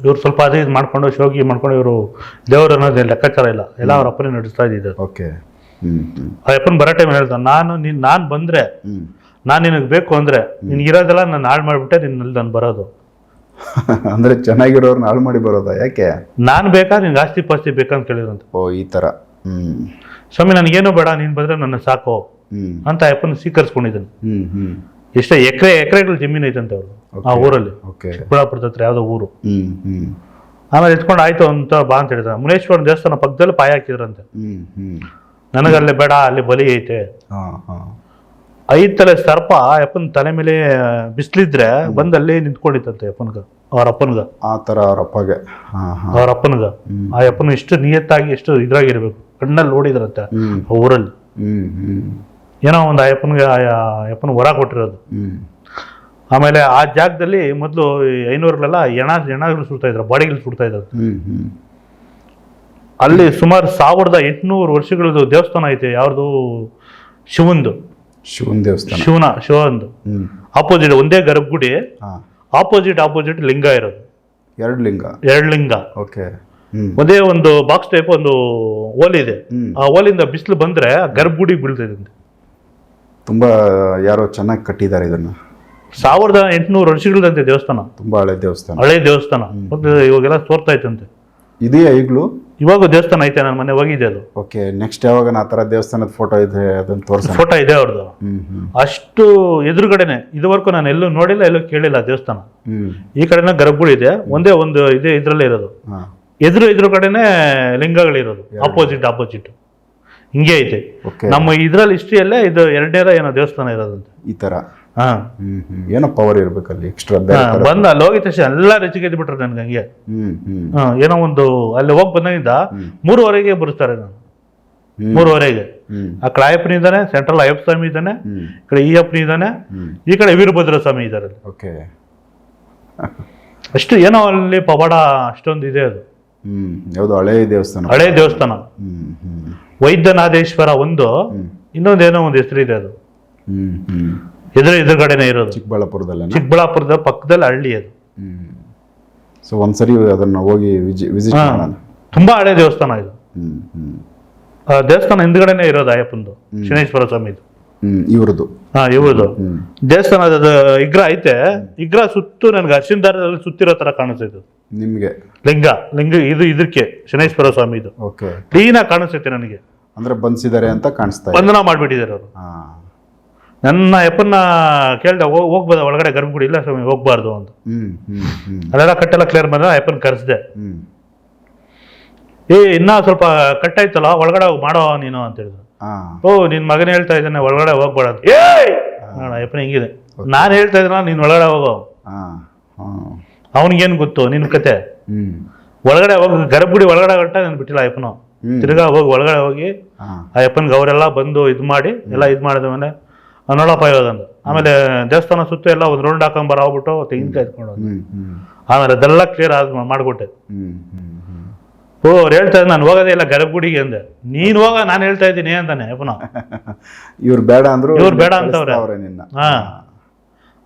ಇವ್ರು ಸ್ವಲ್ಪ ಅದೇ ಇದು ಮಾಡ್ಕೊಂಡು ಶೋಗಿ ಮಾಡ್ಕೊಂಡು ಇವರು ದೇವರು ಅನ್ನೋದು ಲೆಕ್ಕಾಚಾರ ಇಲ್ಲ. ಎಲ್ಲ ಅವ್ರ ಅಪ್ಪನೇ ನಡೆಸ್ತಾ ಇದ್ದಿದ್ದು. ಓಕೆ. ಹ್ಞೂ ಹ್ಞೂ ಆ ಅಪ್ಪನ ಬರೋ ಟೈಮ್ ಹೇಳ್ದ ನಾನು ನೀನು ನಾನು ಬಂದ್ರೆ ನಾನು ನಿನಗೆ ಬೇಕು ಅಂದ್ರೆ ನಿನ್ಗೆ ಇರೋದೆಲ್ಲ ನಾನು ಹಾಳು ಮಾಡಿಬಿಟ್ಟೆ ನಿನ್ನಲ್ಲಿ ನಾನು ಬರೋದು. ಅಂದರೆ ಚೆನ್ನಾಗಿರೋರ್ನ ಹಾಳು ಮಾಡಿ ಬರೋದಾ ಯಾಕೆ? ನಾನು ಬೇಕಾ ನಿನ್ಗೆ ಆಸ್ತಿ ಪಾಸ್ತಿ ಬೇಕಂತ ಕೇಳಿದ್ರಂತ ಓ ಈ ಥರ ಹ್ಞೂ ಸ್ವಾಮಿ ನನಗೇನು ಬೇಡ ನೀನು ಬಂದ್ರೆ ನನ್ನ ಸಾಕು ಅಂತ ಅಪ್ಪನ ಸ್ವೀಕರಿಸ್ಕೊಂಡಿದ್ದಾನೆ. ಹ್ಞೂ ಹ್ಮ್. ಎಷ್ಟೋ ಎಕರೆ ಎಕರೆಗಳು ಜಮೀನು ಐತಂತೆ ಅವರು ಆ ಊರಲ್ಲಿ. ಓಕೆ ಚಿಕ್ಕಬಳ್ಳಾಪುರದ ಹತ್ರ ಯಾವುದೋ ಊರು. ಆಮೇಲೆ ಎತ್ಕೊಂಡು ಆಯ್ತು ಅಂತ ಬಾ ಅಂತ ಹೇಳಿದ. ಮುನೇಶ್ವರನ ದೇವಸ್ಥಾನ ಪಕ್ಕದಲ್ಲಿ ಪಾಯ ಹಾಕಿದ್ರಂತೆ. ಹ್ಮ್ ಹ್ಮ್. ನನಗೆ ಅಲ್ಲಿ ಬೇಡ ಅಲ್ಲಿ ಬಲಿ ಐತೆ. ಹಾ ಹಾ. ಐದ್ ತಲೆ ಸರ್ಪ ಯಪ್ಪನ ತಲೆ ಮೇಲೆ ಬಿಸಿಲಿದ್ರೆ ಬಂದು ಅಲ್ಲಿ ನಿಂತ್ಕೊಂಡಿತ್ತಂತೆ ಯಪ್ಪನ್ಗ ಅವ್ರ ಅಪ್ಪನ್ಗ. ಆ ಥರ ಅವ್ರ ಅಪ್ಪಗೆ. ಅವ್ರ ಅಪ್ಪನ್ಗ. ಆ ಯಪ್ಪನ ಎಷ್ಟು ನಿಯತ್ತಾಗಿ ಎಷ್ಟು ಇದ್ರಾಗಿರ್ಬೇಕು. ಕಣ್ಣಲ್ಲಿ ನೋಡಿದ್ರಂತೆ ಊರಲ್ಲಿ. ಏನೋ ಒಂದು ಅಯ್ಯಪ್ಪನಿಗೆ ಅಯ್ಯಪ್ಪನ ಹೊರ ವರ ಕೊಟ್ಟಿರೋದು. ಆಮೇಲೆ ಆ ಜಾಗದಲ್ಲಿ ಮೊದಲು ಐನೂರಲ್ಲೆಲ್ಲ ಎಣ ಎಣಗಳು ಸುಡ್ತಾ ಇದ್ರು ಬಾಡಿಗಳು ಸುಡ್ತಾ ಇದ್ರು ಅಲ್ಲಿ ಸುಮಾರು ಸಾವಿರದ ಎಂಟುನೂರು ವರ್ಷಗಳದ್ದು ದೇವಸ್ಥಾನ ಐತೆ ಯಾರ್ದು ಶಿವಂದು. ಶಿವನ್ ದೇವಸ್ಥಾನ. ಶಿವನ ಶಿವಂದು ಆಪೋಸಿಟ್ ಒಂದೇ ಗರ್ಭಗುಡಿ ಆಪೋಸಿಟ್ ಆಪೋಸಿಟ್ ಲಿಂಗ ಇರೋದು. ಎರಡು ಲಿಂಗ. ಎರಡು ಲಿಂಗ. ಓಕೆ. ಒಂದೇ ಒಂದು ಬಾಕ್ಸ್ ಟೈಪ್ ಒಂದು ಓಲ್ ಇದೆ. ಆ ಓಲಿಂದ ಬಿಸಿಲು ಬಂದ್ರೆ ಗರ್ಭಗುಡಿ ಬೀಳ್ತಿದೆ ತುಂಬಾ ಯಾರೋ ಚೆನ್ನಾಗಿ ಕಟ್ಟಿದ್ದಾರೆ ಇದನ್ನ. ಸಾವಿರದ ಎಂಟುನೂರು ವರ್ಷಗಳದಂತೆ ದೇವಸ್ಥಾನ. ತುಂಬಾ ಹಳೆ ದೇವಸ್ಥಾನ. ಹಳೆ ದೇವಸ್ಥಾನ. ಮತ್ತೆ ಇವಾಗೆಲ್ಲ ತೋರ್ತಾ ಇತ್ತಂತೆ ಇದೇ ಈಗಲೂ? ಇವಾಗ ದೇವಸ್ಥಾನ ಐತೆ ನನ್ನ ಮನೆ ಹೋಗಿದೆ ಅದು. ಓಕೆ ನೆಕ್ಸ್ಟ್ ಯಾವಾಗ ಆ ಥರ ದೇವಸ್ಥಾನದ ಫೋಟೋ ಇದೆ ಅದನ್ನ ತೋರಿಸ ಫೋಟೋ ಇದೆ ಅವ್ರದ್ದು. ಅಷ್ಟು ಎದುರುಗಡೆನೆ ಇದುವರೆಗೂ ನಾನು ಎಲ್ಲೂ ನೋಡಿಲ್ಲ ಎಲ್ಲೂ ಕೇಳಿಲ್ಲ ದೇವಸ್ಥಾನ. ಈ ಕಡೆನ ಗರ್ಭಗಳಿದೆ ಇದೆ ಒಂದೇ ಒಂದು ಇದೆ ಇದ್ರಲ್ಲೇ ಇರೋದು. ಎದುರು ಎದುರು ಕಡೆನೆ ಲಿಂಗಗಳಿರೋದು ಆಪೋಸಿಟ್ ಆಪೋಸಿಟ್ ಹಿಂಗೆ ಐತೆ. ನಮ್ಮ ಇದ್ರಲ್ಲಿ ಹಿಸ್ಟ್ರಿಯಲ್ಲೇ ಇದು ಎರಡನೇದ ಏನೋ ದೇವಸ್ಥಾನ ಇರೋದಂತೆ. ಈ ತರ. ಹಾ. ಏನೋ ಪವರ್ ಇರ್ಬೇಕಲ್ಲಿ ಎಕ್ಸ್ಟ್ರಾ ಬಂದ ಅಲ್ಲಿ ಹೋಗಿದ ತಕ್ಷಣ ಎಲ್ಲ ರೆಚ್ಚಿಗೆ ಬಿಟ್ರು ನನ್ಗೆ ಹಂಗೆ. ಏನೋ ಒಂದು ಅಲ್ಲಿ ಹೋಗಿ ಬಂದಾಗಿಂದ. ಮೂರುವರೆಗೆ ಬರುತ್ತಾರೆ ನಾನು. ಮೂರುವರೆಗೆ. ಆ ಕಡೆ ಅಯ್ಯಪ್ಪನ ಇದ್ದಾನೆ ಸೆಂಟ್ರಲ್ ಅಯ್ಯಪ್ಪ ಸ್ವಾಮಿ ಇದ್ದಾನೆ ಈ ಕಡೆ ಈ ಅಪ್ಪನ ಇದ್ದಾನೆ ಈ ಕಡೆ ವೀರಭದ್ರ ಸ್ವಾಮಿ ಇದ್ದಾರೆ ಓಕೆ ಅಷ್ಟು ಏನೋ ಅಲ್ಲಿ ಪವಾಡ ಅಷ್ಟೊಂದು ಇದೆ ಅದು. ಹ್ಮ್ ಯಾವ್ದು ಹಳೆ ದೇವಸ್ಥಾನ. ಹಳೆ ದೇವಸ್ಥಾನ. ಹ್ಮ್ ಹ್ಮ್. ವೈದ್ಯನಾಥೇಶ್ವರ ಒಂದು ಇನ್ನೊಂದೇನೋ ಇನ್ನೊಂದು ಏನೋ ಒಂದು ಹೆಸರಿದೆ ಅದು. ಎದುರು ಎದುರುಗಡೆನೆ ಇರೋದು. ಚಿಕ್ಕಬಳ್ಳಾಪುರದಲ್ಲಿ ಚಿಕ್ಕಬಳ್ಳಾಪುರದ ಪಕ್ಕದಲ್ಲಿ ಹಳ್ಳಿ ಅದು. ಹ್ಮ್ ಸೊ ಒಂದ್ಸರಿ ಅದನ್ನ ಹೋಗಿ ವಿಸಿಟ್ ತುಂಬಾ ಹಳೆ ದೇವಸ್ಥಾನ ಇದು. ಆ ದೇವಸ್ಥಾನ ಹಿಂದ್ಗಡೆನೆ ಇರೋದು ಅಯ್ಯಪ್ಪಂದು. ಶನೇಶ್ವರ ಸ್ವಾಮಿದು ಇವ್ರದ್ದು. ಹಾ ಇವ್ರದ್ದು. ದೇವಸ್ಥಾನದ ವಿಗ್ರಹ ಐತೆ. ವಿಗ್ರಹ ಸುತ್ತು ನನ್ಗೆ ಅರ್ಶಿನ ದಾರದಲ್ಲಿ ಸುತ್ತಿರೋ ತರ ಕಾಣಿಸ್ತೈತೆ. ನಿಮ್ಗೆ? ಲಿಂಗ ಲಿಂಗ ಇದು ಇದಕ್ಕೆ ಶನೇಶ್ವರ ಸ್ವಾಮಿ ಇದು. ಓಕೆ ಕ್ಲೀನ್ ಆಗಿ ಕಾಣಿಸ್ತೈತೆ ನನಗೆ. ಅಂದ್ರೆ ಬಂದಿದ್ದಾರೆ ಅಂತ ಕಾಣಿಸ್ತಾ ಇದೆ. ಬಂಧನ ಮಾಡ್ಬಿಟ್ಟಿದ್ದಾರೆ ಅವರು. ಹಾ. ನನ್ನ ಯಪ್ಪನ್ನ ಕೇಳ್ದೆ ಹೋಗ್ ಹೋಗ್ಬೋದ ಒಳಗಡೆ ಗರ್ಭಗುಡಿ ಇಲ್ಲ ಸ್ವಾಮಿ ಹೋಗ್ಬಾರ್ದು ಅಂತ. ಹ್ಮ್ ಹ್ಮ್ ಹ್ಮ್. ಅದೆಲ್ಲ ಕಟ್ಟೆಲ್ಲ ಕ್ಲಿಯರ್ ಬಂದ ಅಪ್ಪನ ಕರೆಸ್ದೆ. ಹ್ಮ್. ಏ ಇನ್ನ ಸ್ವಲ್ಪ ಕಟ್ಟಾಯ್ತಲ್ಲ ಒಳಗಡೆ ಹೋಗ್ ಮಾಡೋ ನೀನು ಅಂತ ಹೇಳಿದ್ರು. ಹಾ. ಓ ನಿನ್ ಮಗನ ಹೇಳ್ತಾ ಇದ್ದಾನೆ ಒಳಗಡೆ ಹೋಗ್ಬೇಡ ಅಂತ. ಏ ನೋಡ ಅಯ್ಯಪ್ಪನ ಹಿಂಗಿದೆ. ನಾನು ಹೇಳ್ತಾ ಇದ್ರ ನೀನ್ ಒಳಗಡೆ ಹೋಗೋ. ಹಾ. ಹಾ. ಅವನಿಗೇನು ಗೊತ್ತು ನಿನ್ನ ಕತೆ? ಹ್ಮ್. ಒಳಗಡೆ ಹೋಗ ಗರ್ಭಗುಡಿ ಒಳಗಡೆ ಹೊರಟ ನಾನು ಬಿಟ್ಟಿಲ್ಲ ಅಪ್ಪನು. ತಿರ್ಗಾ ಹೋಗಿ ಒಳಗಡೆ ಹೋಗಿ ಆ ಅಪ್ಪನಿಗೆ ಅವರೆಲ್ಲ ಬಂದು ಇದು ಮಾಡಿ ಎಲ್ಲ ಇದು ಮಾಡಿದ ಮೇಲೆ ನೋಡಪ್ಪ ಇವಾಗಂದು ಆಮೇಲೆ ದೇವಸ್ಥಾನ ಸುತ್ತ ಎಲ್ಲ ಒಂದು ರೌಂಡ್ ಹಾಕೊಂಡ್ ಹೋಗ್ಬಿಟ್ಟು ತೆಂಗಿನಕಾಯಿ ಇದ್ಕೊಂಡು ಆಮೇಲೆ ಅದೆಲ್ಲ ಕ್ಲಿಯರ್ ಆದ್ ಹ್ಮ್ ಓ ಅವ್ರು ಹೇಳ್ತಾ ನಾನು ಹೋಗೋದೇ ಇಲ್ಲ ಗರ್ಭಗುಡಿಗೆ ಅಂದೆ. ನೀನು ಹೋಗ ನಾನು ಹೇಳ್ತಾ ಇದ್ದೀನಿ ಅಂತಾನೆ ಯಪ್ಪನ ಇವ್ರು ಬೇಡ ಅಂದ್ರು ಇವ್ರು ಬೇಡ ಅಂತವ್ರೆ. ಹಾ.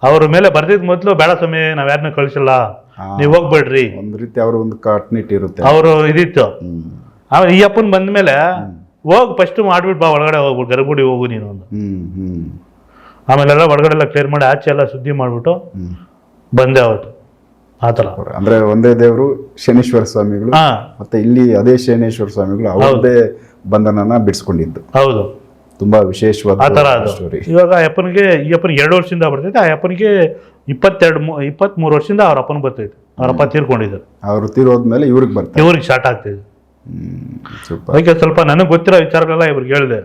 ಅವ್ರ ಮೇಲೆ ಬರ್ದಿದ್ ಮೊದಲು ಬೇಡ ಸ್ವಾಮಿ ನಾವ್ ಯಾರನ್ನೂ ಕಳಿಸಿಲ್ಲ. ನೀವು ಹೋಗ್ಬೇಡ್ರಿ. ಒಂದ್ ರೀತಿ ಅವ್ರ ಒಂದು ಕಟ್ನಿಟ್ ಇರುತ್ತೆ. ಅವರು ಇದಿತ್ತು. ಆಮೇಲೆ ಈ ಅಪ್ಪನ್ ಬಂದ್ಮೇಲೆ ಹೋಗಿ ಫಸ್ಟ್ ಮಾಡ್ಬಿಟ್ಟು ಬಾ ಒಳಗಡೆ ಹೋಗ್ಬಿಟ್ಟು ಗರಗುಡಿ ಹೋಗು ನೀನು ಒಂದು ಹ್ಮ್ ಹ್ಮ್. ಆಮೇಲೆಲ್ಲ ಒಳಗಡೆ ಎಲ್ಲ ಕ್ಲಿಯರ್ ಮಾಡಿ ಆಚೆ ಎಲ್ಲ ಸುದ್ದಿ ಮಾಡ್ಬಿಟ್ಟು ಬಂದೆ ಅವತ್ತು. ಆ ಥರ. ಅಂದ್ರೆ ಒಂದೇ ದೇವರು ಶನೇಶ್ವರ ಸ್ವಾಮಿಗಳು ಮತ್ತೆ ಇಲ್ಲಿ ಅದೇ ಶನೇಶ್ವರ ಸ್ವಾಮಿಗಳು ಅವರದೇ ಬಂಧನನ ಬಿಡಿಸ್ಕೊಂಡಿದ್ದು. ಹೌದು. ತುಂಬಾ ವಿಶೇಷವಾದ ಆ ಥರ ಸ್ಟೋರಿ ಇವಾಗ ಅಪ್ಪನಿಗೆ ಈ ಅಪ್ಪನಿಗೆ ಎರಡು ವರ್ಷದಿಂದ ಬರ್ತೈತೆ ಆ ಅಪ್ಪನಿಗೆ ಇಪ್ಪತ್ತೆರಡು ಇಪ್ಪತ್ತ್ಮೂರು ವರ್ಷದಿಂದ ಅವ್ರ ಅಪ್ಪನ ಬರ್ತೈತೆ. ಅವ್ರ ಅಪ್ಪ ತೀರ್ಕೊಂಡಿದ್ದಾರೆ. ಅವ್ರು ತೀರೋದ್ಮೇಲೆ ಇವ್ರಿಗೆ ಬರ್ತಾರೆ. ಇವ್ರಿಗೆ ಸ್ಟಾರ್ಟ್ ಆಗ್ತಿದೆ ಅದಕ್ಕೆ ಸ್ವಲ್ಪ ನನಗೆ ಗೊತ್ತಿರೋ ವಿಚಾರಗಳೆಲ್ಲ ಇವ್ರಿಗೆ ಹೇಳಿದೆ.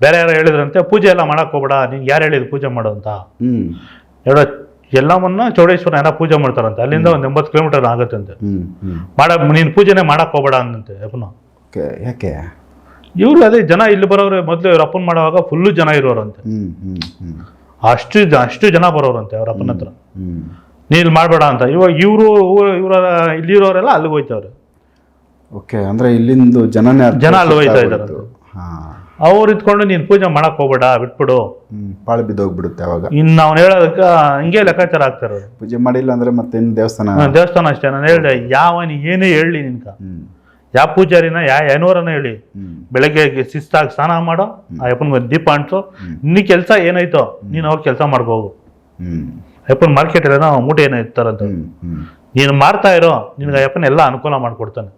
ಬೇರೆ ಯಾರು ಹೇಳಿದ್ರಂತೆ ಪೂಜೆ ಎಲ್ಲ ಮಾಡಕ್ ಹೋಗ್ಬೇಡ ನಿಂಗೆ ಯಾರು ಹೇಳಿದ್ರು ಪೂಜೆ ಮಾಡೋ ಅಂತ. ಹೇಳೋ ಎಲ್ಲವನ್ನ ಚೌಡೇಶ್ವರ ಏನೋ ಪೂಜೆ ಮಾಡ್ತಾರಂತೆ. ಅಲ್ಲಿಂದ ಒಂದು ಎಂಬತ್ತು ಕಿಲೋಮೀಟರ್ ಆಗುತ್ತೆ ಅಂತೆ. ಮಾಡ ನೀನು ಪೂಜೆನೇ ಮಾಡಕ್ ಹೋಗ್ಬೇಡ ಅಂದಂತೆ ಅಪ್ಪನ ಯಾಕೆ? ಇವ್ರು ಅದೇ ಜನ ಇಲ್ಲಿ ಬರೋರು ಮೊದಲು ಇವ್ರ ಅಪ್ಪನ ಮಾಡುವಾಗ ಫುಲ್ಲು ಜನ ಇರೋರಂತೆ ಅಷ್ಟು ಅಷ್ಟು ಜನ ಬರೋರಂತೆ ಅವ್ರ ಅಪ್ಪನ ಹತ್ರ. ನೀ ಇಲ್ಲಿ ಮಾಡಬೇಡ ಅಂತ. ಇವಾಗ ಇವರು ಇವರ ಇಲ್ಲಿರೋರೆಲ್ಲ ಅಲ್ಲಿಗೆ ಹೋಯ್ತವ್ರೆ. ಓಕೆ ಅಂದ್ರೆ ಇಲ್ಲಿಂದ ಜನನೇ ಜನ ಅಲ್ಲಿ ಹೋಯ್ತಾ. ಹಾ. ಅವ್ರು ಇದ್ಕೊಂಡು ನೀನು ಪೂಜೆ ಮಾಡಕ್ ಹೋಗ್ಬೇಡ ಬಿಟ್ಬಿಡು. ಪಾಳು ಬಿದ್ದೋಗ್ಬಿಡುತ್ತೆ ಅವಾಗ. ಇನ್ನು ನಾವು ಹೇಳೋದಕ್ಕೆ ಹಿಂಗೆ ಲೆಕ್ಕಾಚಾರ ಆಗ್ತಾರೆ. ಪೂಜೆ ಮಾಡಿಲ್ಲ ಅಂದ್ರೆ ಮತ್ತೆ ದೇವಸ್ಥಾನ? ದೇವಸ್ಥಾನ ಅಷ್ಟೇ. ನಾನು ಹೇಳ್ದೆ ಯಾವ ನೀ ಏನೇ ಹೇಳಿ ನಿನ್ಕ ಯಾವ ಪೂಜಾರಿನ ಯಾವ ಏನೋರನ್ನ ಹೇಳಿ. ಬೆಳಗ್ಗೆ ಶಿಸ್ತಾಗಿ ಸ್ನಾನ ಮಾಡೋ ಆ ಅಪ್ಪನ ದೀಪ ಅಂಟು ನೀ ನಿನ್ನ ಕೆಲಸ ಏನಾಯ್ತೋ ನೀನು ಅವ್ರ ಕೆಲಸ ಮಾಡ್ಕೋಗು ಹ್ಮ್. ಅಪ್ಪನ ಮಾರ್ಕೆಟ್ ಇಲ್ಲ ಮೂಟೆ ಏನೋ ಇರ್ತಾರಂತ ನೀನು ಮಾರ್ತಾ ಇರೋ ನಿನ್ಗೆ ಅಯ್ಯಪ್ಪನ ಎಲ್ಲ ಅನುಕೂಲ ಮಾಡ್ಕೊಡ್ತಾನೆ.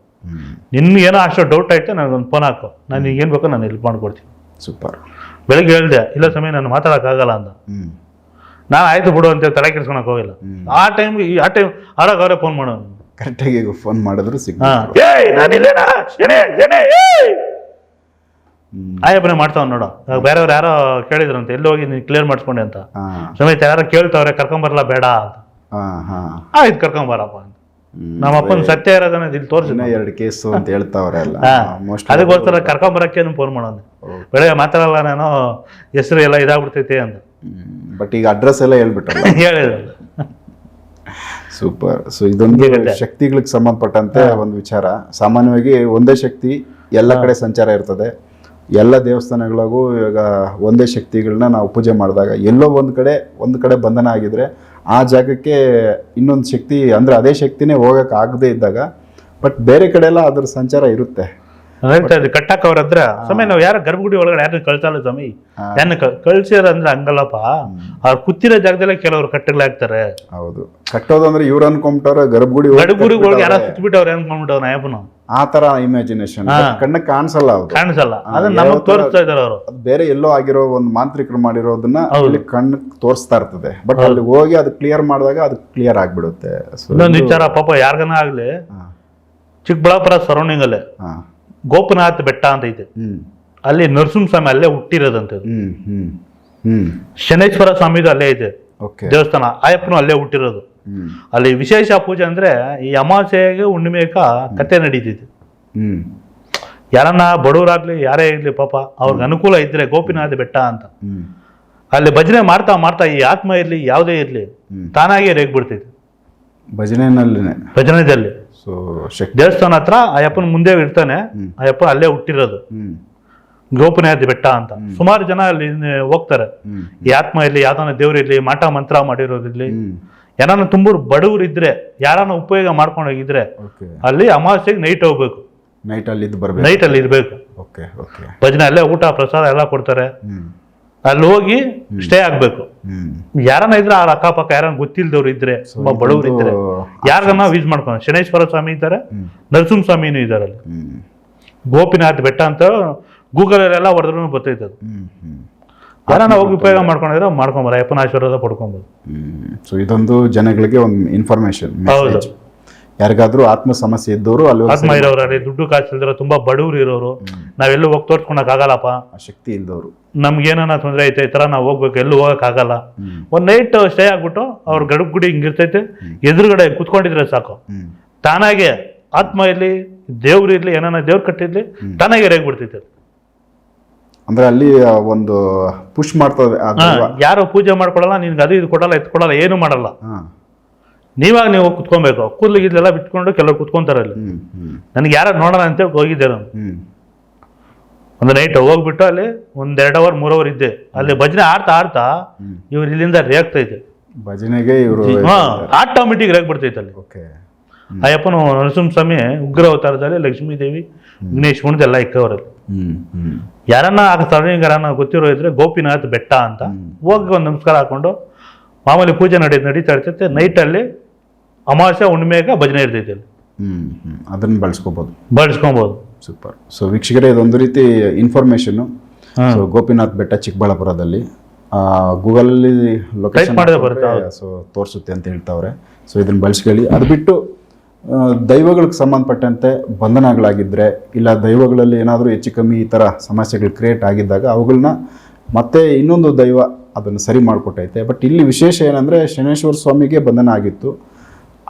ನಿನ್ಗೆ ಏನೋ ಅಷ್ಟು ಡೌಟ್ ಆಯಿತು ನನಗೊಂದು ಫೋನ್ ಹಾಕು. ನಾನು ಏನು ಬೇಕೋ ನಾನು ಹೆಲ್ಪ್ ಮಾಡ್ಕೊಡ್ತೀನಿ. ಸೂಪರ್. ಬೆಳಗ್ಗೆ ಹೇಳಿದೆ ಇಲ್ಲ ಸಮಯ ನಾನು ಮಾತಾಡೋಕ್ಕಾಗಲ್ಲ ಅಂತ. ನಾನು ಆಯ್ತು ಬಿಡು ಅಂತೇಳಿ ತಲೆ ಕೆಡ್ಸ್ಕೊಳಕ್ ಹೋಗಿಲ್ಲ. ಆ ಟೈಮ್ಗೆ ಆ ಟೈಮ್ ಆರಾಗ ಅವರೇ ಫೋನ್ ಮಾಡೋನು ಕರೆಕ್ಟಾಗಿ ಫೋನ್ ಮಾಡಿದ್ರು ಏಯ್ ಆಯಪ್ಪನೇ ಮಾಡ್ತಾವ್ ನೋಡು. ಬೇರೆಯವ್ರು ಯಾರೋ ಕೇಳಿದ್ರು ಅಂತ ಎಲ್ಲಿ ಹೋಗಿ ನೀನು ಕ್ಲಿಯರ್ ಮಾಡಿಸ್ಕೊಂಡೆ ಅಂತ. ಸಮೇತ ಯಾರೋ ಕೇಳ್ತಾವ್ರೆ ಕರ್ಕೊಂಬರಲ್ಲ ಬೇಡ ಅಂತ. ಆಯ್ತು ಕರ್ಕೊಂಬರಪ್ಪ ಅಂತ. ನಮ್ಮ ಅಪ್ಪನ ಸತ್ಯ ಇರೋದನ್ನ ಇಲ್ಲಿ ತೋರಿಸಿ ಎರಡು ಕೇಸು ಅಂತ ಹೇಳ್ತಾವ್ರೆ ಅಲ್ಲ. ಅದಕ್ಕೋಸ್ಕರ ಕರ್ಕೊಂಬರಕ್ಕೆ ಫೋನ್ ಮಾಡೋದು ಬೆಳಗ್ಗೆ ಮಾತಾಡಲ್ಲ ನಾನು ಹೆಸರು ಎಲ್ಲ ಇದಾಗ್ಬಿಡ್ತೈತೆ ಅಂತ ಬಟ್ ಈಗ ಅಡ್ರೆಸ್ ಎಲ್ಲ ಹೇಳ್ಬಿಟ್ಟಲ್ಲ. ಹೇಳಿದ್ರು. ಸೂಪರ್ ಸೊ ಇದೊಂದು. ಶಕ್ತಿಗಳಿಗೆ ಸಂಬಂಧಪಟ್ಟಂತೆ ಒಂದು ವಿಚಾರ. ಸಾಮಾನ್ಯವಾಗಿ ಒಂದೇ ಶಕ್ತಿ ಎಲ್ಲ ಕಡೆ ಸಂಚಾರ ಇರ್ತದೆ. ಎಲ್ಲ ದೇವಸ್ಥಾನಗಳಿಗೂ ಇವಾಗ ಒಂದೇ ಶಕ್ತಿಗಳನ್ನ ನಾವು ಪೂಜೆ ಮಾಡಿದಾಗ ಎಲ್ಲೋ ಒಂದು ಕಡೆ ಒಂದು ಕಡೆ ಬಂಧನ ಆಗಿದ್ರೆ ಆ ಜಾಗಕ್ಕೆ ಇನ್ನೊಂದು ಶಕ್ತಿ ಅಂದರೆ ಅದೇ ಶಕ್ತಿನೇ ಹೋಗಕ್ಕೆ ಆಗದೆ ಇದ್ದಾಗ ಬಟ್ ಬೇರೆ ಕಡೆ ಎಲ್ಲ ಅದ್ರ ಸಂಚಾರ ಇರುತ್ತೆ. ಕಟ್ಟಾಕ ಅವ್ರ ಹತ್ರ. ಸಮಯ ನಾವು ಯಾರ ಗರ್ಭಗುಡಿ ಒಳಗಡೆ ಯಾರನ್ನ ಕಳ್ಸಲ್ಲ ಸ್ವಾಮಿ? ಯಾರನ್ನ ಕಳ್ಸಿರ ಅಂದ್ರೆ ಹಂಗಲ್ಲಪ್ಪ. ಅವ್ರು ಕೂತಿರೋ ಜಾಗದಲ್ಲೇ ಕೆಲವರು ಕಟ್ಟಗಳಾಗ್ತಾರೆ ಹೌದು. ಕಟ್ಟೋದು ಅಂದ್ರೆ ಇವ್ರು ಅನ್ಕೊಂಬಿಟ್ಟವ್ರ ಗರ್ಭಗುಡಿ ಒಳಗೆ ಯಾರ ಕಟ್ಬಿಟ್ಟವ್ರೆ. ಸುತ್ಬಿಟ್ಟವ್ರು ಅನ್ಕೊಂಡ್ಬಿಟ್ಟವ್ರು ನಾಯಪ್ಪನು. ಆ ತರ ಇಮ್ಯಾಜಿನೇಷನ್ ಕಣ್ಣ ಕಾಣಿಸಲ್ಲ ಅವ್ರು ಕಾಣಿಸಲ್ಲ. ಅದನ್ನ ಯಾವ ತೋರಿಸ್ತಾ ಇದ್ದಾರೆ ಅವರು. ಅದು ಬೇರೆ ಎಲ್ಲೋ ಆಗಿರೋ ಒಂದು ಮಾಂತ್ರಿಕರು ಮಾಡಿರೋದನ್ನ ಅಲ್ಲಿ ಕಣ್ಣು ತೋರಿಸ್ತಾ ಇರ್ತದೆ. ಬಟ್ ಅಲ್ಲಿ ಹೋಗಿ ಅದು ಕ್ಲಿಯರ್ ಮಾಡಿದಾಗ ಅದು ಕ್ಲಿಯರ್ ಆಗ್ಬಿಡುತ್ತೆ. ಇನ್ನೊಂದು ವಿಚಾರ ಪಾಪ ಯಾರ್ಗನ ಆಗ್ಲಿ ಚಿಕ್ಕಬಳ್ಳಾಪುರ ಸರೌಂಡಿಂಗ್ ಅಲ್ಲೇ ಹಾ. ಗೋಪನಾಥ್ ಬೆಟ್ಟ ಅಂತ ಐತೆ. ಅಲ್ಲಿ ನರಸಿಂಹಸ್ವಾಮಿ ಅಲ್ಲೇ ಹುಟ್ಟಿರೋದಂತೆ ಹ್ಮ್ ಹ್ಮ್ ಹ್ಮ್. ಶನೇಶ್ವರ ಸ್ವಾಮಿದು ಅಲ್ಲೇ ಇದೆ ಓಕೆ ದೇವಸ್ಥಾನ ಆಯಪ್ಪನು ಅಲ್ಲೇ ಹುಟ್ಟಿರೋದು. ಅಲ್ಲಿ ವಿಶೇಷ ಪೂಜೆ ಅಂದ್ರೆ ಈ ಅಮಾವಾಸ್ಯೆಗೆ ಹುಣ್ಣಿಮೆಕ ಕತೆ ನಡೀತಿತ್ತು. ಯಾರನ್ನ ಬಡವರಾಗ್ಲಿ ಯಾರೇ ಇರಲಿ ಪಾಪ ಅವ್ರಿಗೆ ಅನುಕೂಲ ಇದ್ರೆ ಗೋಪಿನಾಥ ಬೆಟ್ಟ ಅಂತ. ಅಲ್ಲಿ ಭಜನೆ ಮಾಡ್ತಾ ಮಾಡ್ತಾ ಈ ಆತ್ಮ ಇರ್ಲಿ ಯಾವುದೇ ಇರಲಿ ತಾನಾಗೇ ರೇಗ್ಬಿಡ್ತೈತೆ ಭಜನೆನಲ್ಲಿನೇ. ಭಜನೆದಲ್ಲಿ. ಸೊ ದೇವಸ್ಥಾನ ಹತ್ರ ಅಯ್ಯಪ್ಪನ ಮುಂದೆ ಇರ್ತಾನೆ. ಅಯ್ಯಪ್ಪ ಅಲ್ಲೇ ಹುಟ್ಟಿರೋದು. ಗೋಪಿನಾಥ್ ಬೆಟ್ಟ ಅಂತ. ಸುಮಾರು ಜನ ಅಲ್ಲಿ ಹೋಗ್ತಾರೆ. ಈ ಆತ್ಮ ಇರ್ಲಿ ಯಾವ್ದಾನ ದೇವ್ರ ಇರಲಿ ಮಾಟ ಮಂತ್ರ ಮಾಡಿರೋದಿರ್ಲಿ. ಯಾರನ್ನ ತುಂಬೂರು ಬಡವರು ಇದ್ರೆ ಯಾರನ್ನ ಉಪಯೋಗ ಮಾಡ್ಕೊಂಡು ಹೋಗಿದ್ರೆ ಅಲ್ಲಿ ಅಮಾವಾಸ್ಯೆಗೆ ನೈಟ್ ಹೋಗ್ಬೇಕು. ನೈಟ್ ಅಲ್ಲಿ ಬರ್ಬೇಕು. ನೈಟ್ ಅಲ್ಲಿ ಇರ್ಬೇಕು. ಭಜನೆ ಅಲ್ಲೇ ಊಟ ಪ್ರಸಾದ ಎಲ್ಲ ಕೊಡ್ತಾರೆ. ಅಲ್ಲಿ ಹೋಗಿ ಸ್ಟೇ ಆಗ್ಬೇಕು. ಯಾರನ್ನ ಇದ್ರೆ ಅವ್ರ ಅಕ್ಕಪಕ್ಕ ಯಾರನ್ನ ಗೊತ್ತಿಲ್ದವ್ರು ಇದ್ರೆ ತುಂಬಾ ಬಡವರು ಇದ್ರೆ ಯಾರನ್ನ ಯೂಸ್ ಮಾಡ್ಕೊಂಡು ಶನೇಶ್ವರ ಸ್ವಾಮಿ ಇದ್ದಾರೆ ನರಸಿಂಹ ಸ್ವಾಮಿನೂ ಇದ್ದಾರೆ ಅಲ್ಲಿ. ಗೋಪಿನಾಥ್ ಬೆಟ್ಟ ಅಂತ ಗೂಗಲ್ ಎಲ್ಲ ಹೊಡೆದ್ರು ಬರ್ತೈತೆ ಅದು. ಹ್ಮ್ ಹೋಗಿ ಉಪಯೋಗ ಮಾಡ್ಕೊಂಡಿದ್ರೆ ಮಾಡ್ಕೊಂಬೋದು ಅಯ್ಯಪ್ಪನ ಆಶೀರ್ವಾದ ಪಡ್ಕೊಬೋದು ಸೊ ಇದೊಂದು ಜನಗಳಿಗೆ ಒಂದು ಇನ್ಫಾರ್ಮೇಶನ್ ಹೌದು. ಯಾರಿಗಾದ್ರೂ ಆತ್ಮ ಸಮಸ್ಯೆ ಇದ್ದವರು ಅಲ್ಲಿ ಆತ್ಮ ಇರೋರಲ್ಲಿ ದುಡ್ಡು ಕಾಸು ಇಲ್ದಿರೋ ತುಂಬಾ ಬಡವರು ಇರೋರು ನಾವೆಲ್ಲೂ ಹೋಗಿ ತೋರ್ಸ್ಕೊಳಕ್ ಆಗಲ್ಲಪ್ಪ ಶಕ್ತಿ ಇಲ್ದವರು. ನಮ್ಗೆ ಏನಾನ ತೊಂದರೆ ಐತೆ ಈ ತರ ನಾವು ಹೋಗ್ಬೇಕು ಎಲ್ಲೂ ಹೋಗಕ್ ಆಗಲ್ಲ. ಒಂದ್ ನೈಟ್ ಸ್ಟೇ ಆಗ್ಬಿಟ್ಟು ಅವ್ರ ಗಡುಬ್ ಗುಡಿ ಹಿಂಗಿರ್ತೈತೆ ಎದುರುಗಡೆ ಕುತ್ಕೊಂಡಿದ್ರೆ ಸಾಕು. ತಾನಾಗೆ ಆತ್ಮ ಇರ್ಲಿ ದೇವ್ರು ಇರ್ಲಿ ಏನಾನ ದೇವ್ರು ಕಟ್ಟಿರ್ಲಿ ತಾನಾಗೆ ರೇಗ್ಬಿಡ್ತೈತೆ. ಅಂದ್ರೆ ಅಲ್ಲಿ ಒಂದು ಪುಷ್ ಮಾಡ್ತದೆ ಯಾರು ಪೂಜೆ ಮಾಡ್ಕೊಡಲ್ಲ ನಿನ್ಗೆ ಅದು ಇದು ಕೊಡಲ್ಲ ಎತ್ ಕೊಡಲ್ಲ ಏನು ಮಾಡಲ್ಲ. ನೀವಾಗ ನೀವು ಕುತ್ಕೊಬೇಕು. ಕೂದ್ಲು ಗಿದ್ಲೆಲ್ಲ ಬಿಟ್ಕೊಂಡು ಕೆಲವ್ರು ಕುತ್ಕೊಂತಾರೆ ಅಲ್ಲಿ. ನನಗೆ ಯಾರು ನೋಡೋಣ ಅಂತ ಹೋಗಿದ್ದೆ ನಾನು. ಒಂದು ನೈಟ್ ಹೋಗ್ಬಿಟ್ಟು ಅಲ್ಲಿ ಒಂದ್ ಎರಡು ಅವರ್ ಮೂರ್ ಅವರ್ ಇದ್ದೆ. ಅಲ್ಲಿ ಭಜನೆ ಆಡ್ತಾ ಆಡ್ತಾ. ಇವ್ರು ಇಲ್ಲಿಂದ ರೇಗ್ತೈತೆ ಭಜನೆಗೆ ಇವರು ಹಾ ಆಟೋಮೆಟಿಕ್ ರೇಗ್ ಬಿಡ್ತೈತೆ ಅಲ್ಲಿ. ಅಯ್ಯಪ್ಪನು ನರಸಿಂಹಸ್ವಾಮಿ ಉಗ್ರ ಅವತಾರದಲ್ಲಿ ಲಕ್ಷ್ಮೀ ದೇವಿ ವಿಘ್ನೇಶ್ ಎಲ್ಲ ಇಕ್ಕವರಲ್ಲಿ ಯಾರನ್ನ ಆಗ ಯಾರನ್ನ ಗೊತ್ತಿರೋ ಇದ್ರೆ ಗೋಪಿನಾಥ್ ಬೆಟ್ಟ ಅಂತ. ಹೋಗಿ ಒಂದು ನಮಸ್ಕಾರ ಹಾಕೊಂಡು ಮಾಮೂಲಿ ಪೂಜೆ ನಡಿ ನಡೀತಾ ಇರ್ತೈತೆ ನೈಟಲ್ಲಿ ಅಮಾವಾಸ್ಯೆ ಹುಣ್ಣಿಮೆಗ ಭಜನೆ ಇರ್ತೈತೆ ಅಲ್ಲಿ. ಅದನ್ನ ಬಳಸ್ಕೋಬಹುದು ಬಳಸ್ಕೊಬೋದು. ಸೂಪರ್. ಸೊ ವೀಕ್ಷಕರೇ ಇದೊಂದು ರೀತಿ ಇನ್ಫಾರ್ಮೇಶನ್. ಸೊ ಗೋಪಿನಾಥ್ ಬೆಟ್ಟ ಚಿಕ್ಕಬಳ್ಳಾಪುರದಲ್ಲಿ. ಗೂಗಲಲ್ಲಿ ಲೊಕೇಶನ್ ಮಾಡಿದ್ರೆ ಬರುತ್ತೆ, ಸೊ ತೋರಿಸುತ್ತೆ ಅಂತ ಹೇಳ್ತಾವ್ರೆ. ಸೊ ಇದನ್ನ ಬಳಸ್ಕೊಳ್ಳಿ. ಅದು ಬಿಟ್ಟು ದೈವಗಳಿಗೆ ಸಂಬಂಧಪಟ್ಟಂತೆ ಬಂಧನಗಳಾಗಿದ್ದರೆ ಇಲ್ಲ ದೈವಗಳಲ್ಲಿ ಏನಾದರೂ ಹೆಚ್ಚು ಕಮ್ಮಿ ಈ ಥರ ಸಮಸ್ಯೆಗಳು ಕ್ರಿಯೇಟ್ ಆಗಿದ್ದಾಗ ಅವುಗಳನ್ನ ಮತ್ತೆ ಇನ್ನೊಂದು ದೈವ ಅದನ್ನು ಸರಿ ಮಾಡಿಕೊಟ್ಟೈತೆ. ಬಟ್ ಇಲ್ಲಿ ವಿಶೇಷ ಏನಂದರೆ ಶನೇಶ್ವರ ಸ್ವಾಮಿಗೆ ಬಂಧನ ಆಗಿತ್ತು.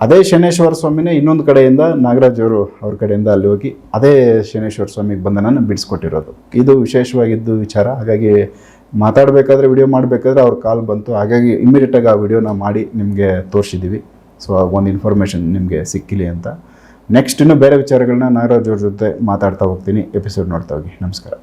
ಅದೇ ಶನೇಶ್ವರ ಸ್ವಾಮಿನೇ ಇನ್ನೊಂದು ಕಡೆಯಿಂದ ನಾಗರಾಜ್ ಅವರು ಅವ್ರ ಕಡೆಯಿಂದ ಅಲ್ಲಿ ಹೋಗಿ ಅದೇ ಶನೇಶ್ವರ ಸ್ವಾಮಿಗೆ ಬಂಧನನ ಬಿಡಿಸ್ಕೊಟ್ಟಿರೋದು. ಇದು ವಿಶೇಷವಾಗಿದ್ದು ವಿಚಾರ. ಹಾಗಾಗಿ ಮಾತಾಡಬೇಕಾದ್ರೆ ವಿಡಿಯೋ ಮಾಡಬೇಕಾದ್ರೆ ಅವ್ರ ಕಾಲ್ ಬಂತು. ಹಾಗಾಗಿ ಇಮಿಡಿಯೇಟಾಗಿ ಆ ವಿಡಿಯೋನ ಮಾಡಿ ನಿಮಗೆ ತೋರಿಸಿದ್ದೀವಿ ಸೊ ಒಂದು ಇನ್ಫಾರ್ಮೇಷನ್ ನಿಮಗೆ ಸಿಕ್ಕಿಲಿ ಅಂತ. ನೆಕ್ಸ್ಟ್ ಇನ್ನೂ ಬೇರೆ ವಿಚಾರಗಳನ್ನ ನಾಗರಾಜ್ ಅವ್ರ ಜೊತೆ ಮಾತಾಡ್ತಾ ಹೋಗ್ತೀನಿ. ಎಪಿಸೋಡ್ ನೋಡ್ತಾ ಹೋಗಿ. ನಮಸ್ಕಾರ.